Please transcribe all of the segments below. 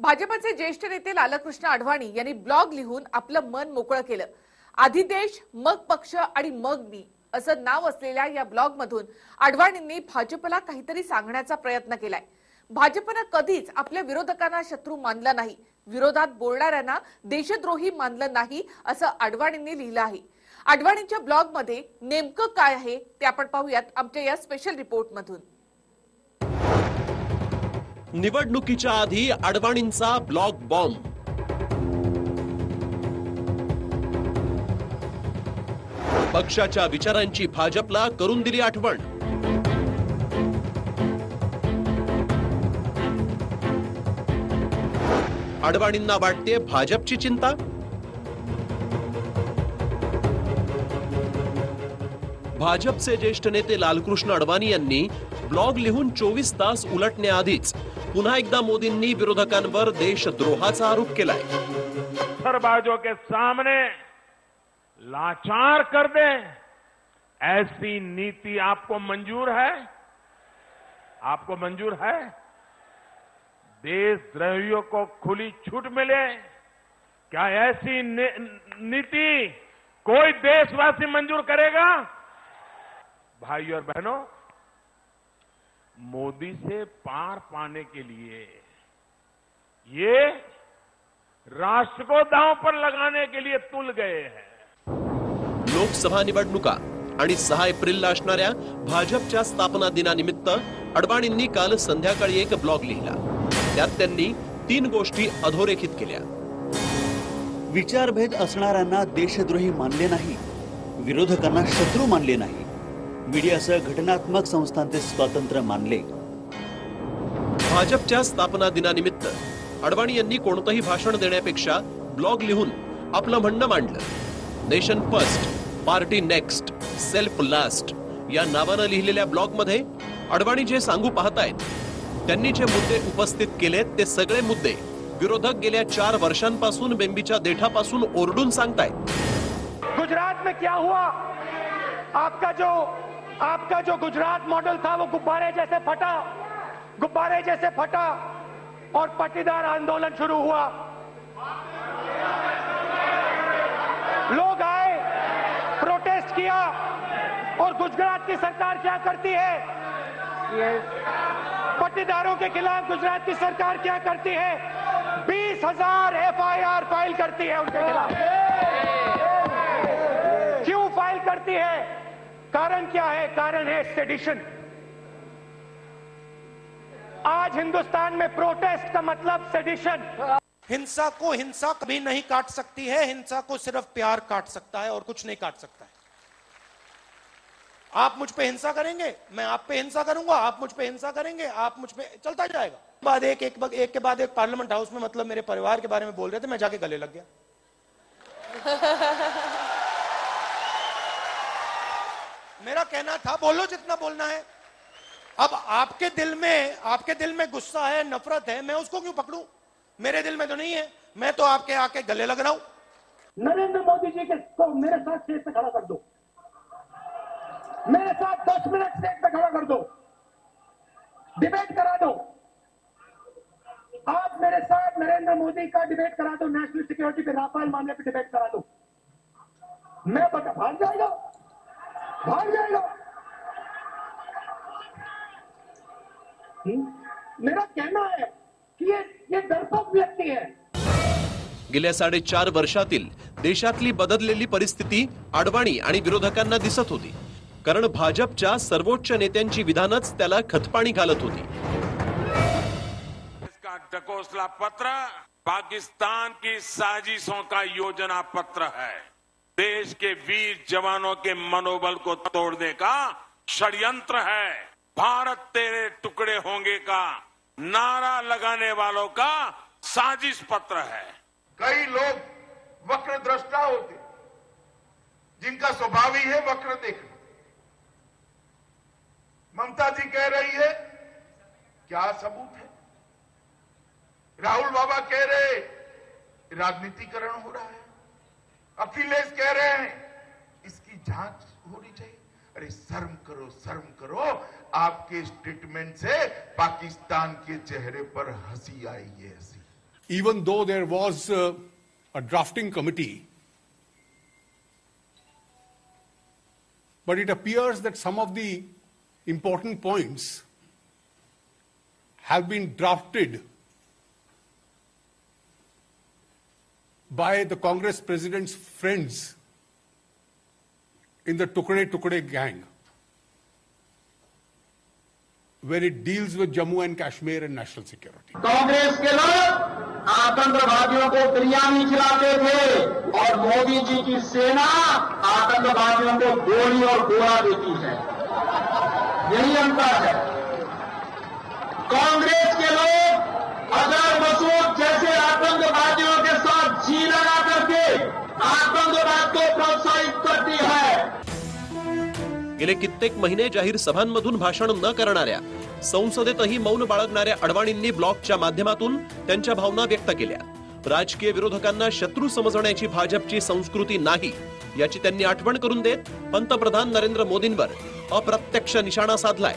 भाजपचे ज्येष्ठ नेते लालकृष्ण अडवाणी यांनी ब्लॉग लिहून आपलं मन मोकळं केलं. आधी देश मग पक्ष आणि मग मी असं नाव असलेल्या या ब्लॉगमधून अडवाणींनी भाजपला काहीतरी सांगण्याचा प्रयत्न केलाय. भाजपनं कधीच आपल्या विरोधकांना शत्रू मानलं नाही. विरोधात बोलणाऱ्यांना देशद्रोही मानलं नाही असं अडवाणींनी लिहिलं आहे. अडवाणींच्या ब्लॉगमध्ये नेमकं काय आहे ते आपण पाहूयात आमच्या या स्पेशल रिपोर्टमधून निवडणुकीच्या आधी अडवाणींचा ब्लॉक बॉम्ब. पक्षाच्या विचारांची भाजपला करून दिली आठवण. अडवाणींना वाटते भाजपची चिंता? भाजपचे ज्येष्ठ नेते लालकृष्ण अडवाणी यांनी ब्लॉग लिहून चोवीस तास उलटण्याआधीच पुन्हा एकदा मोदींनी विरोधकांवर देशद्रोहाचा आरोप केलाय. पत्थरबाजों के सामने लाचार कर दे. ऐसी नीति आपको मंजूर है? आपको मंजूर है? देशद्रोहियों को खुली छूट मिले। क्या ऐसी नीति कोई देशवासी मंजूर करेगा? भाई और बहनों मोदी से पार पाने के लिए ये राष्ट्र को दांव पर लगाने के लिए तुल गए हैं। लोकसभा निवडणुका आणि सहा एप्रिलला असणाऱ्या भाजपच्या स्थापना दिनानिमित्त अडवाणींनी काल संध्याकाळी एक ब्लॉग लिहिला. त्यात त्यांनी तीन गोष्टी अधोरेखित केल्या. विचारभेद असणाऱ्यांना देशद्रोही मानले नाही विरोधकांना शत्रू मानले नाही मीडियासह घटनात्मक संस्थांचे स्वातंत्र्य मानले. भाजपच्या स्थापना दिनानिमित्त अडवाणी यांनी कोणतंही भाषण देण्यापेक्षा ब्लॉग लिहून आपलं म्हणणं मांडलं. Nation first party next self last या नावानं लिहिलेल्या ब्लॉगमध्ये अडवाणी जे सांगू पाहतायत त्यांनी जे मुद्दे उपस्थित केलेत ते सगळे मुद्दे विरोधक गेल्या चार वर्षांपासून बेंबीच्या देठापासून ओरडून सांगतायत. गुजरात में क्या हुआ? आपका जो आपका जो गुजरात मॉडल था वो गुब्बारे जैसे फटा। गुब्बारे जैसे फटा और पट्टीदार आंदोलन शुरू हुआ। लोग आए प्रोटेस्ट किया और गुजरात की सरकार क्या करती है? पट्टीदारों के खिलाफ गुजरात की सरकार क्या करती है? बीस हज़ार एफ़ फ़ाइल करती है उनके खिलाफ। क्यों फ़ाइल करती है? कारण क्या है? कारण है सेडिशन आज हिंदुस्तान में प्रोटेस्ट का मतलब सेडिशन हिंसा को हिंसा कभी नहीं काट सकती है हिंसा को सिर्फ़ प्यार काट सकता है और कुछ नहीं काट सकता है। आप मुझ पे हिंसा करेंगे मैं आप पे हिंसा करूँगा आप मुझ पे हिंसा करेंगे आप मुझ पे चलता जाएगा। बाद एक एक, एक के बाद एक पार्लियामेंट हाउस में मतलब मेरे परिवार के बारे में बोल रहे थे मैं जाके गले लग गया। मेरा कहना था, बोलो जितना बोलना है। अब आपके दिल में, आपके दिल में गुस्सा है, नफरत है, मैं उसको क्यों पकड़ू? मेरे दिल में तो नहीं है, मैं तो आपके आके गले लग रहा हूँ। नरेंद्र मोदी जी के को मेरे साथ स्टेज पे खड़ा कर दो। मेरे साथ दस मिनट स्टेज पे खड़ा कर दो। डिबेट करा दो। आप मेरे साथ नरेंद्र मोदी का डिबेट करा दो, नेशनल सिक्योरिटी पे राफेल मामले पे डिबेट करा दो। मैं बता भाग जाएगा। भाग जाएगा हम्म? मेरा कहना है कि ये ये डरपोक व्यक्ति है. गेल्या साडेचार वर्षातील देशातली बदललेली परिस्थिती अडवाणी आणि विरोधकांना दिसत होती. कारण भाजपच्या सर्वोच्च नेत्यांची विधानच त्याला खतपाणी घालत होती. पत्र पाकिस्तान की साजिशों का योजना पत्र है. देश के वीर जवानों के मनोबल को तोड़ने का षड्यंत्र है। भारत तेरे टुकड़े होंगे का नारा लगाने वालों का साजिश पत्र है। कई लोग वक्र दृष्टा होते जिनका स्वभाव ही है वक्र देखना। ममता जी कह रही है, क्या सबूत है? राहुल बाबा कह रहे राजनीतिकरण हो रहा है। अखिलेश कह रहे हैं, इसकी जाँच होनी चाहिए। अरे शर्म करो शर्म करो। आपके स्टेटमेंट से पाकिस्तान के चेहरे पर हँसी आई है ऐसी even though there was a drafting committee but it appears that some of the important points have been drafted by the Congress president's friends in the Tukade Tukade gang, where it deals with Jammu and Kashmir and national security. Congress के लोग आतंकवादियों को बिरयानी खिलाते थे और मोदी जी की सेना आतंकवादियों को गोली और गोला देती है यही अंतर है कांग्रेस के लोग अजहर गेले कित्येक महिने जाहीर सभांमधून भाषण न करणाऱ्या संसदेतही मौन बाळगणाऱ्या अडवाणींनी ब्लॉगच्या माध्यमातून त्यांच्या भावना व्यक्त केल्या. राजकीय विरोधकांना शत्रू समजण्याची भाजपची संस्कृती नाही याची त्यांनी आठवण करून देत पंतप्रधान नरेंद्र मोदींवर अप्रत्यक्ष निशाणा साधलाय.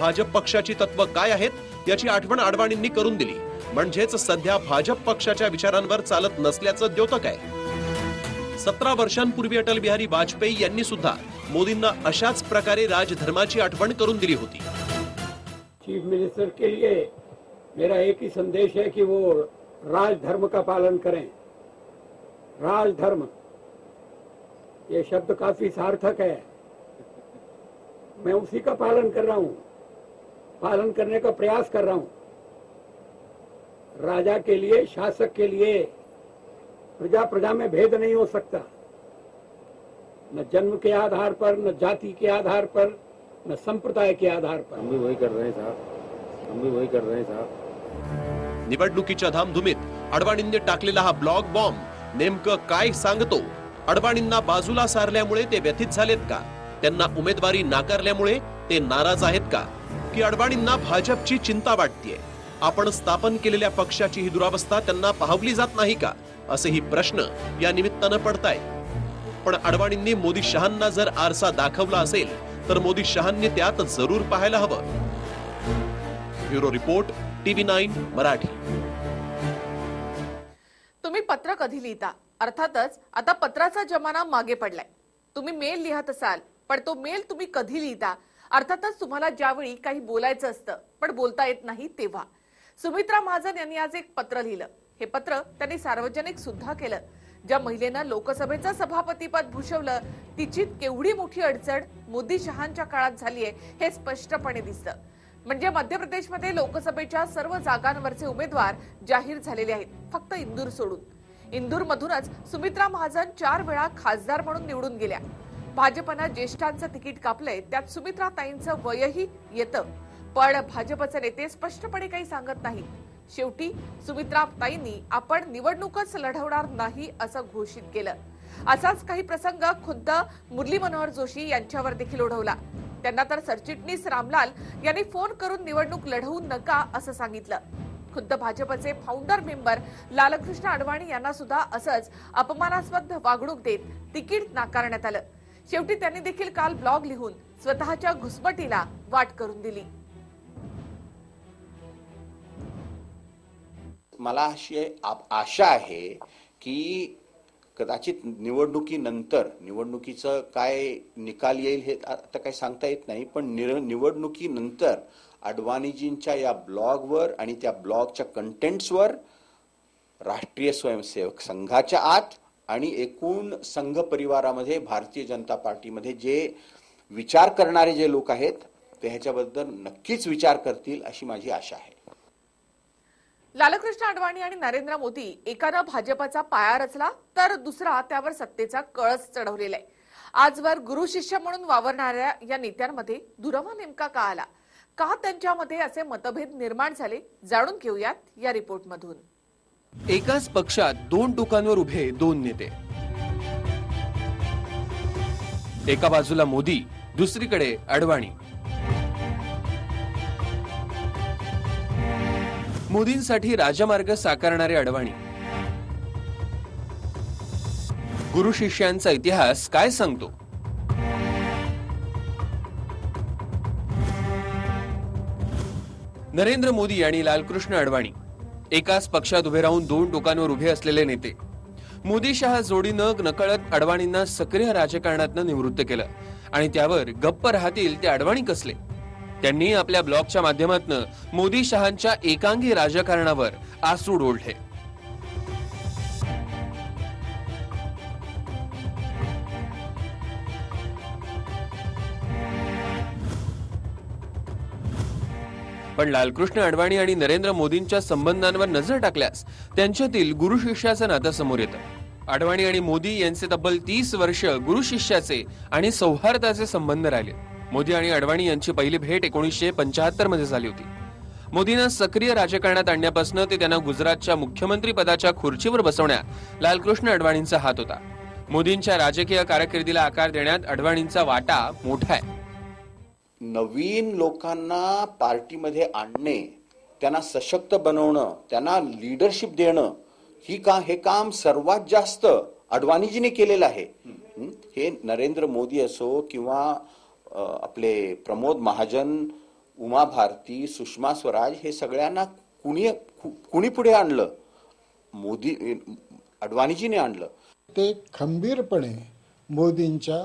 भाजप पक्षाची तत्व काय आहेत याची आठवण अडवाणींनी करून दिली. म्हणजेच सध्या भाजप पक्षाच्या विचारांवर चालत नसल्याचं द्योतक आहे. सतरा वर्षांपूर्वी अटल बिहारी वाजपेयी यांनी सुद्धा मोदींना अशाच प्रकारे राजधर्माची आठवण करून दिली होती. चीफ मिनिस्टर के लिए मेरा एक ही संदेश है कि वो राजधर्म का पालन करें। राजधर्म, ये शब्द काफ़ी सार्थक है। मैं उसी का पालन कर रहा हूँ। पालन करने का प्रयास कर रहा हूँ। राजा के लिए, शासक के लिए प्रजा प्रजा में भेद नहीं हो सकता। न जन्म के आधार पर न जाति के आधार पर न संप्रदाय के आधार पर। हम भी वही कर रहे हैं साहब। हम भी वही कर रहे हैं साहब। निवडणुकीच्या धामधुमीत अडवाणींनी टाकलेला हा ब्लॉक बॉम्ब नेमकं काय सांगतो? अडवाणींना बाजूला सारल्यामुळे ते व्यथित झालेत का? त्यांना उमेदवारी नाकारल्यामुळे ते नाराज आहेत का? की अडवाणींना भाजपची चिंता वाटतेय? आपण स्थापन केलेल्या पक्षाची ही दुरावस्था त्यांना पाहवली जात नाही का? असेही प्रश्न या निमित्तानं पडतायत. पण अडवाणींनी मोदी शहांना जर आरसा दाखवला असेल तर मोदी शहांनी त्यात जरूर पाहायला हवं. Bureau report TV nine Marathi. तुम्ही पत्र कधी लिहिता? अर्थातच आता पत्राचा जमाना मागे पडलाय. तुम्ही मेल लिहत असाल पण तो मेल तुम्ही कधी लिहिता? अर्थातच तुम्हाला ज्यावेळी काही बोलायचं असतं पण बोलता येत नाही तेव्हा. सुमित्रा महाजन यांनी आज एक पत्र लिहिलं. हे पत्र त्यांनी सार्वजनिक सुद्धा केलं. ज्या महिलेनं लोकसभेचं सभापतीपद भूषवलं तिची केवढी मोठी अडचण मोदी शहांच्या काळात झालीय हे स्पष्टपणे दिसतं. म्हणजे मध्य प्रदेशमध्ये लोकसभेच्या सर्व जागांवरचे उमेदवार जाहीर झालेले आहेत फक्त इंदूर सोडून. इंदूर मधूनच सुमित्रा महाजन चार वेळा खासदार म्हणून निवडून गेल्या. भाजपनं ज्येष्ठांचं तिकीट कापलंय त्यात सुमित्रा ताईंचं वयही येतं. पण भाजपचे नेते स्पष्टपणे काही सांगत नाही शेवटी सुमित्रा ताईंनी आपण निवडणूकच लढवणार नाही असं घोषित केलं. असाच काही प्रसंग खुद्द मुरली मनोहर जोशी यांच्यावर देखील ओढवला. त्यांना तर सरचिटणीस रामलाल यांनी फोन करून निवडणूक लढवू नका असं सांगितलं. खुद्द भाजपचे फाउंडर मेंबर लालकृष्ण अडवाणी यांना सुद्धा असंच अपमानास्पद वागणूक देत तिकीट नाकारण्यात आलं. शेवटी त्यांनी देखील काल ब्लॉग लिहून स्वतःच्या घुसमटीला वाट करून दिली. मला अशी आशा आहे की कदाचित निवडणुकीनंतर निवडणुकीचं काय निकाल येईल हे आता काही सांगता येत नाही पण निर- निवडणुकीनंतर अडवाणीजींच्या या ब्लॉगवर आणि त्या ब्लॉगच्या कंटेंट्सवर राष्ट्रीय स्वयंसेवक संघाच्या आत आणि एकूण संघ परिवारामध्ये भारतीय जनता पार्टीमध्ये जे विचार करणारे जे लोक आहेत ते ह्याच्याबद्दल नक्कीच विचार करतील अशी माझी आशा आहे. लालकृष्ण अडवाणी आणि नरेंद्र मोदी एकानं भाजपचा पाया रचला तर दुसरा त्यावर सत्तेचा कळस चढवलेला आहे आजवर गुरु शिष्य म्हणून वावरणाऱ्या या नेत्यांमध्ये दुरावा नेमका का आला? का त्यांच्यामध्ये असे मतभेद निर्माण झाले? जाणून घेऊयात या रिपोर्टमधून. एकाच पक्षात दोन टोकांवर उभे दोन नेते. एका बाजूला मोदी दुसरीकडे अडवाणी. मोदींसाठी राजमार्ग साकारणारे अडवाणी. गुरु शिष्यांचा इतिहास काय सांगतो? नरेंद्र मोदी आणि लालकृष्ण अडवाणी एकाच पक्षात उभे राहून दोन टोकांवर उभे असलेले नेते. मोदी शहा जोडीनं नकळत अडवाणींना सक्रिय राजकारणातनं निवृत्त केलं आणि त्यावर गप्प राहतील ते अडवाणी कसले? त्यांनी आपल्या ब्लॉगच्या माध्यमातून मोदी शहांच्या एकांगी राजकारणावर आसूड ओढले. पण लालकृष्ण अडवाणी आणि नरेंद्र मोदींच्या संबंधांवर नजर टाकल्यास त्यांच्यातील गुरु शिष्याचं नातं समोर येतं. अडवाणी आणि मोदी यांचे तब्बल तीस वर्ष गुरु शिष्याचे आणि सौहार्दाचे संबंध राहिले. मोदी आणि अडवाणी यांची पहिली भेट एकोणीसशे पंचाहत्तरमध्ये झाली होती. मोदींना सक्रिय राजकारणात आणण्यापासून ते त्यांना गुजरातच्या मुख्यमंत्री पदाच्या खुर्चीवर बसवण्यात लालकृष्ण अडवाणींचा हात होता. मोदींच्या राजकीय कारकिर्दीला आकार देण्यात अडवाणींचा वाटा मोठा आहे. नवीन लोकांना पार्टीमध्ये आणणे त्यांना सशक्त बनवणं त्यांना लिडरशिप देणं ही का हे काम सर्वात जास्त अडवाणीजीने केलेलं आहे. हं? हे नरेंद्र मोदी असो किंवा आपले प्रमोद महाजन उमा भारती सुषमा स्वराज हे सगळ्यांना कुणी कुणी पुढे आणलं? मोदी अडवाणीजीने आणलं. ते खंबीरपणे मोदींच्या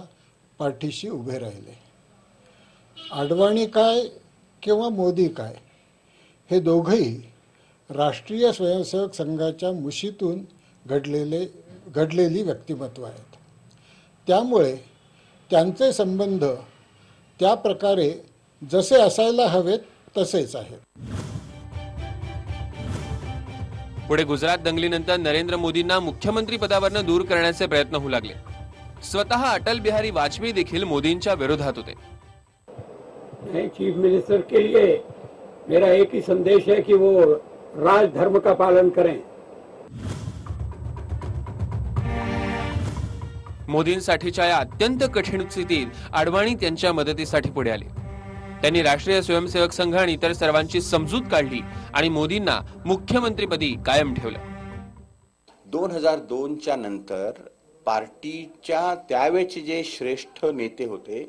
पाठीशी उभे राहिले. अडवाणी काय किंवा मोदी काय हे दोघंही राष्ट्रीय स्वयंसेवक संघाच्या मुशीतून घडलेले घडलेली व्यक्तिमत्व आहेत. त्यामुळे त्यांचे संबंध त्या प्रकारे जसे असायला हवेत तसेच आहेत. पुढे गुजरात दंगलीनंतर नरेंद्र मोदींना मुख्यमंत्री पदावरनं दूर करण्याचे प्रयत्न होऊ लागले. स्वतः अटल बिहारी वाजपेयी देखील मोदींच्या विरोधात होते. चीफ मिनिस्टर के लिए मेरा एक ही संदेश है कि वो राजधर्म का पालन करें. मोदींसाठीच्या या अत्यंत कठीण स्थितीत अडवाणी त्यांच्या मदतीसाठी पुढे आले. त्यांनी राष्ट्रीय स्वयंसेवक संघ आणि इतर सर्वांची समजूत काढली आणि मोदींना मुख्यमंत्रीपदी कायम ठेवलं. दोन हजार दोनच्या नंतर पार्टीच्या त्यावेळेचे जे श्रेष्ठ नेते होते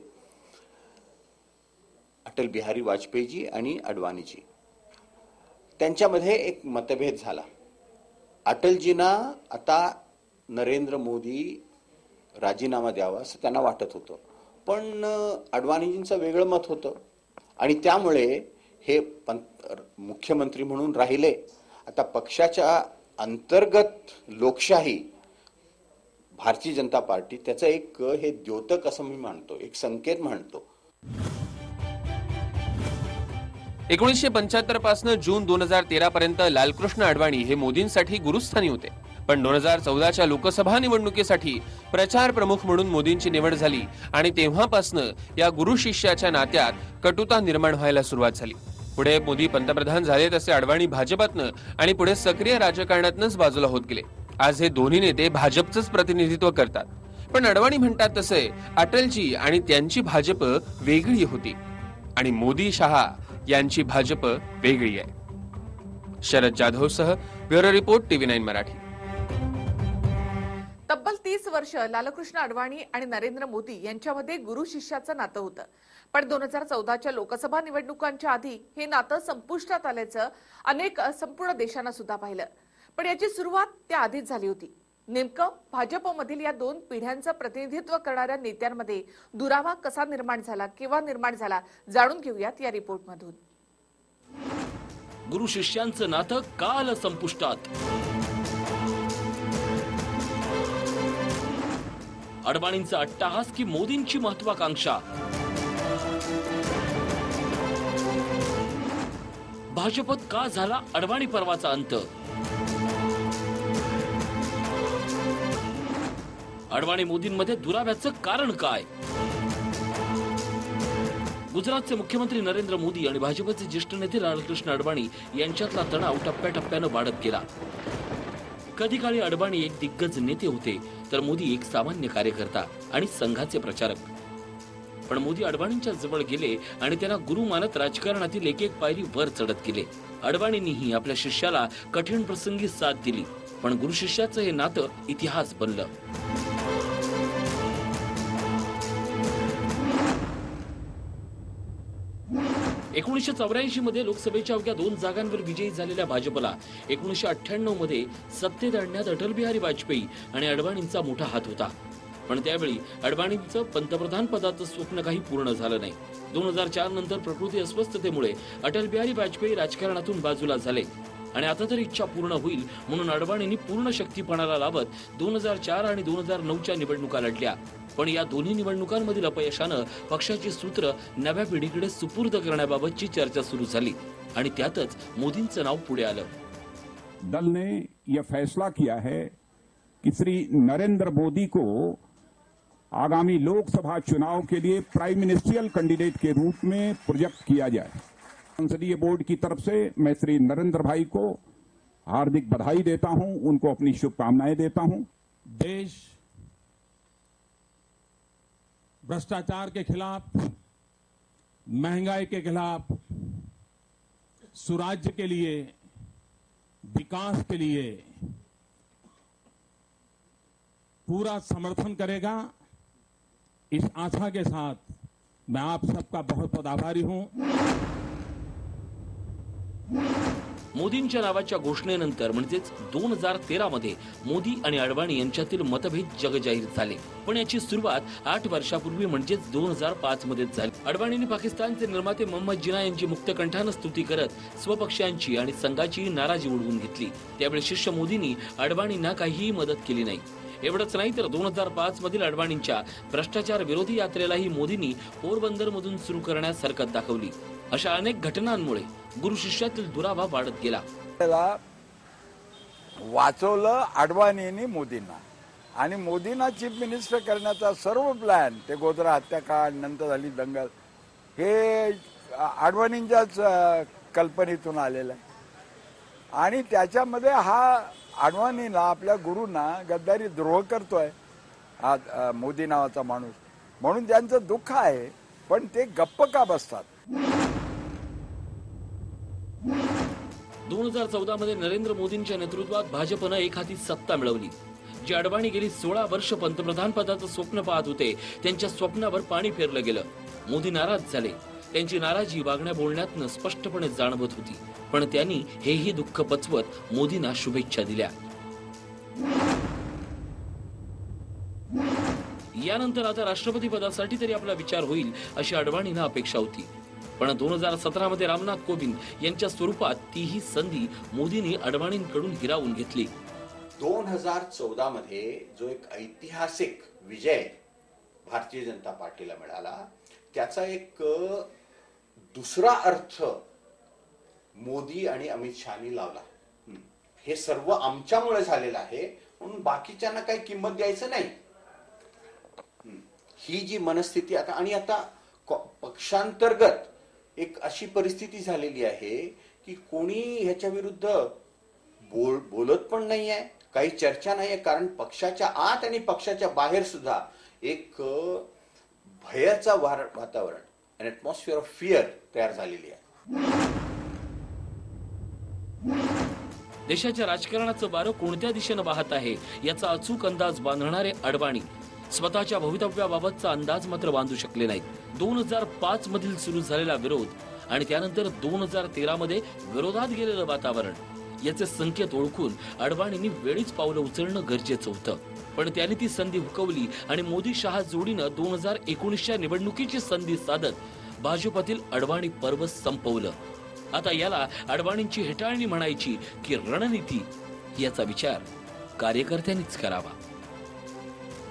अटल बिहारी वाजपेयीजी आणि अडवाणीजी त्यांच्यामध्ये एक मतभेद झाला. अटलजींना आता नरेंद्र मोदी राजीनामा द्यावा असं त्यांना वाटत होतं. पण अडवाणीजींचं वेगळं मत होतं. आणि त्यामुळे हे पंत मुख्यमंत्री म्हणून राहिले. आता पक्षाच्या अंतर्गत लोकशाही भारतीय जनता पार्टी त्याचं एक हे द्योतक असं मी मानतो एक संकेत मानतो. एकोणीसशे पंच्याहत्तरपासून जून दोन हजार तेरा पर्यंत लालकृष्ण अडवाणी हे मोदींसाठी गुरुस्थानी होते. पण दोन हजार चौदाच्या लोकसभा निवडणुकीसाठी प्रचार प्रमुख म्हणून मोदींची निवड झाली आणि तेव्हापासनं या गुरु शिष्याच्या नात्यात कटुता निर्माण व्हायला सुरुवात झाली. पुढे मोदी पंतप्रधान झाले तसे अडवाणी भाजपातनं आणि पुढे सक्रिय राजकारणातनच बाजूला होत गेले. आज हे दोन्ही नेते भाजपचंच प्रतिनिधित्व करतात. पण अडवाणी म्हणतात तसे अटलजी आणि त्यांची भाजप वेगळी होती आणि मोदी शहा यांची भाजप वेगळी आहे. शरद जाधव सह bureau report TV nine Marathi. तब्बल तीस वर्ष लालकृष्ण अडवाणी आणि नरेंद्र मोदी यांच्यामध्ये गुरु शिष्याचं नातं होतं. पण दोन हजार चौदाच्या लोकसभा निवडणुकांच्या आधी हे नातं संपुष्टात आल्याचं अनेक संपूर्ण देशांना सुद्धा पाहिलं. पण याची सुरुवात त्या आधीच झाली होती. नेमकं भाजपमधील या दोन पिढ्यांचं प्रतिनिधित्व करणाऱ्या नेत्यांमध्ये दुरावा कसा निर्माण झाला केव्हा निर्माण झाला जाणून घेऊयात या रिपोर्टमधून. गुरु शिष्यांचं नातं काल संपुष्टात. अडवाणींचा अट्टाहास की मोदींची महत्वाकांक्षा? भाजपत का झाला अडवाणी पर्वाचा अंत? अडवाणी मोदींमध्ये दुराव्याचं कारण काय? गुजरातचे मुख्यमंत्री नरेंद्र मोदी आणि भाजपचे ज्येष्ठ नेते लालकृष्ण अडवाणी यांच्यातला तणाव टप्प्याटप्प्यानं वाढत गेला. कधी काळी अडवाणी एक दिग्गज नेते होते तर मोदी एक सामान्य कार्यकर्ता आणि संघाचे प्रचारक. पण मोदी अडवाणींच्या जवळ गेले आणि त्यांना गुरु मानत राजकारणातील एक एक पायरी वर चढत गेले. अडवाणींनीही आपल्या शिष्याला कठीण प्रसंगी साथ दिली पण गुरु शिष्याचं हे नातं इतिहास बनलं. एकोणीसशे चौऱ्याऐंशी मध्ये लोकसभेच्या अवघ्या दोन जागांवर विजयी झालेल्या भाजपला एकोणीसशे अठ्ठ्याण्णवमध्ये सत्तेत आणण्यात अटल बिहारी वाजपेयी आणि अडवाणींचा मोठा हात होता. पण त्यावेळी अडवाणींचं पंतप्रधान पदाचं स्वप्न काही पूर्ण झालं नाही. दोन हजार चार नंतर प्रकृती अस्वस्थतेमुळे अटल बिहारी वाजपेयी राजकारणातून बाजूला झाले. आणि आता तर इच्छा पूर्ण होईल म्हणून अडवाणींनी पूर्ण शक्तीपणाला लावत दोन हजार चार आणि दोन हजार नऊच्या निवडणुका लढल्या. पण या दोन्ही निवडणुकांमधील अपयशानं पक्षाची सूत्र नव्या पिढीकडे सुपूर्द करण्याबाबतची चर्चा सुरू झाली आणि त्यातच मोदींचं नाव पुढे आलं. दल ने यह फैसला किया है कि श्री नरेंद्र मोदी को आगामी लोकसभा चुनाव के लिए प्राइम मिनिस्ट्रियल कैंडिडेट के रूप में प्रोजेक्ट किया जाए। संसदीय बोर्ड की तरफ़ से मैं श्री नरेंद्र भाई को हार्दिक बधाई देता हूँ उनको अपनी शुभकामनाएँ देता हूँ। देश भ्रष्टाचार के खिलाफ, महँगाई के खिलाफ, सुराज्य के लिए, विकास के लिए पूरा समर्थन करेगा। इस आशा के साथ मैं आप सबका बहुत बहुत आभारी हूँ। मोदींच्या नावाच्या घोषणेनंतर म्हणजेच दोन हजार तेरा मध्ये मोदी आणि अडवाणी यांच्यातील मतभेद जगजाहीर झाले. पण याची सुरुवात आठ वर्षापूर्वी म्हणजेच दोन हजार पाच मध्ये झाली. अडवाणींनी पाकिस्तानचे निर्माते मोहम्मद जिना यांची मुक्तकंठानं स्तुती करत स्वपक्षांची आणि संघाची नाराजी उडवून घेतली. त्यावेळी शिष्य मोदींनी अडवाणींना काहीही मदत केली नाही. एवढंच नाही तर दोन हजार पाच मधील अडवाणींच्या भ्रष्टाचार विरोधी यात्रेलाही मोदींनी पोरबंदर मधून सुरू करण्यास हरकत दाखवली. अशा अनेक घटनांमुळे गुरु शिष्यातील दुरावा वाढत गेला. त्याला वाचवलं अडवाणींनी मोदींना. आणि मोदींना चीफ मिनिस्टर करण्याचा सर्व प्लॅन ते गोधरा हत्याकांड नंतर झाली दंगल हे अडवाणींच्याच कल्पनेतून आलेलं आहे. आणि त्याच्यामध्ये हा अडवाणीला आपल्या गुरूंना गद्दारी द्रोह करतोय हा मोदी नावाचा माणूस. म्हणून त्यांचं दुःख आहे पण ते गप्प का बसतात? दोन हजार चौदा मध्ये नरेंद्र मोदींच्या नेतृत्वात भाजपनं एक हाती सत्ता मिळवली. जी अडवाणी गेली सोळा वर्ष पंतप्रधान पदाचं स्वप्न पाहत होते त्यांच्या स्वप्नावर पाणी फेरलं गेलं. मोदी नाराज झाले. त्यांची नाराजी वागण्या बोलण्यातनं स्पष्टपणे जाणवत होती. पण त्यांनी हेही दुःख पचवत मोदींना शुभेच्छा दिल्या. यानंतर आता राष्ट्रपती पदासाठी तरी आपला विचार होईल अशी अडवाणींना अपेक्षा होती. पण दोन हजार सतरा मध्ये रामनाथ कोविंद यांच्या स्वरूपात तीही संधी मोदींनी अडवाणींकडून हिरावून घेतली. दोन हजार चौदा मध्ये जो एक ऐतिहासिक विजय भारतीय जनता पार्टीला मिळाला त्याचा एक दुसरा अर्थ मोदी आणि अमित शहानी लावला. हे. सर्व आमच्यामुळे झालेलं आहे म्हणून बाकीच्यांना काही किंमत द्यायचं नाही. ही. जी मनस्थिती आता आणि आता पक्षांतर्गत एक अशी परिस्थिती झालेली आहे की कोणी ह्याच्या विरुद्ध बोल बोलत पण नाही आहे काही चर्चा नाही आहे कारण पक्षाच्या आत आणि पक्षाच्या बाहेर सुद्धा एक भयाचा वार वातावरण अन ॲटमॉस्फिअर ऑफ फिअर तयार झालेली आहे. देशाच्या राजकारणाचं वारं कोणत्या दिशेनं वाहत आहे याचा अचूक अंदाज बांधणारे अडवाणी स्वतःच्या भवितव्याबाबतचा अंदाज मात्र बांधू शकले नाहीत. दोन हजार पाच मधील सुरू झालेला विरोध आणि त्यानंतर दोन हजार तेरा मध्ये विरोधात गेलेलं वातावरण याचे संकेत ओळखून अडवाणींनी वेळीच पावलं उचलणं गरजेचं होतं. पण त्यांनी ती संधी हुकवली आणि मोदी शहा जोडीनं दोन हजार एकोणीसच्या निवडणुकीची संधी साधत भाजपातील अडवाणी पर्व संपवलं. आता याला अडवाणींची हेटाळणी म्हणायची की रणनीती याचा विचार कार्यकर्त्यांनीच करावा.